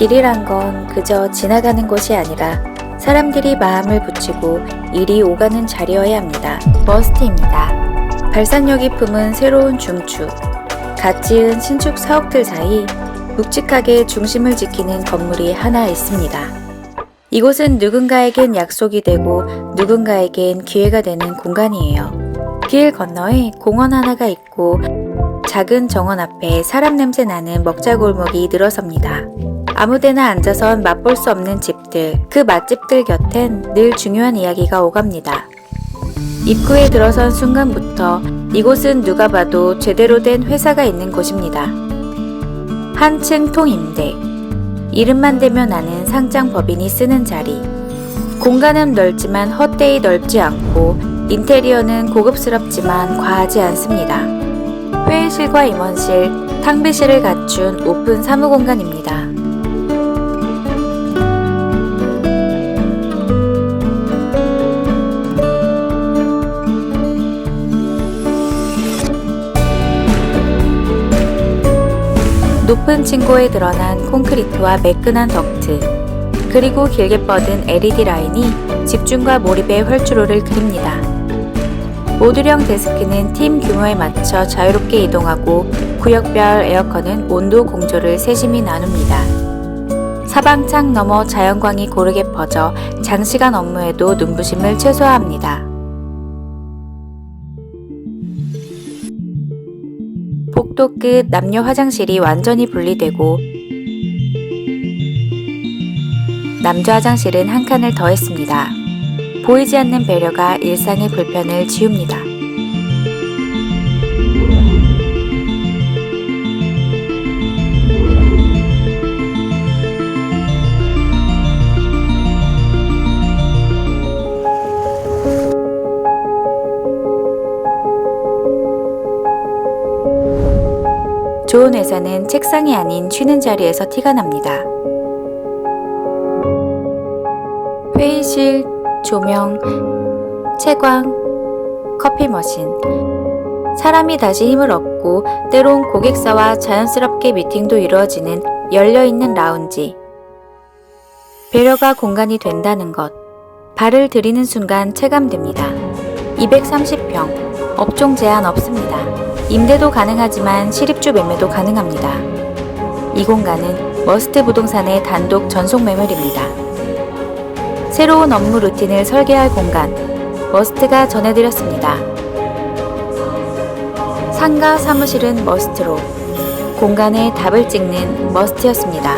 길이란 건 그저 지나가는 곳이 아니라 사람들이 마음을 붙이고 일이 오가는 자리여야 합니다. 머스트입니다. 발산력이 품은 새로운 중축, 갓 지은 신축 사옥들 사이 묵직하게 중심을 지키는 건물이 하나 있습니다. 이곳은 누군가에겐 약속이 되고 누군가에겐 기회가 되는 공간이에요. 길 건너에 공원 하나가 있고 작은 정원 앞에 사람 냄새 나는 먹자골목이 늘어섭니다. 아무데나 앉아선 맛볼 수 없는 집들, 그 맛집들 곁엔 늘 중요한 이야기가 오갑니다. 입구에 들어선 순간부터 이곳은 누가 봐도 제대로 된 회사가 있는 곳입니다. 한층 통임대. 이름만 대면 아는 상장 법인이 쓰는 자리. 공간은 넓지만 헛되이 넓지 않고 인테리어는 고급스럽지만 과하지 않습니다. 회의실과 임원실, 탕비실을 갖춘 오픈 사무 공간입니다. 높은 층고에 드러난 콘크리트와 매끈한 덕트, 그리고 길게 뻗은 LED 라인이 집중과 몰입의 활주로를 그립니다. 모듈형 데스크는 팀 규모에 맞춰 자유롭게 이동하고 구역별 에어컨은 온도 공조를 세심히 나눕니다. 사방창 너머 자연광이 고르게 퍼져 장시간 업무에도 눈부심을 최소화합니다. 복도 끝 남녀 화장실이 완전히 분리되고 남자 화장실은 한 칸을 더했습니다. 보이지 않는 배려가 일상의 불편을 지웁니다. 좋은 회사는 책상이 아닌 쉬는 자리에서 티가 납니다. 회의실, 조명, 채광, 커피 머신. 사람이 다시 힘을 얻고 때론 고객사와 자연스럽게 미팅도 이루어지는 열려있는 라운지. 배려가 공간이 된다는 것. 발을 들이는 순간 체감됩니다. 230평. 업종 제한 없습니다. 임대도 가능하지만 실입주 매매도 가능합니다. 이 공간은 머스트 부동산의 단독 전속 매물입니다. 새로운 업무 루틴을 설계할 공간, 머스트가 전해드렸습니다. 상가 사무실은 머스트로, 공간에 답을 찍는 머스트였습니다.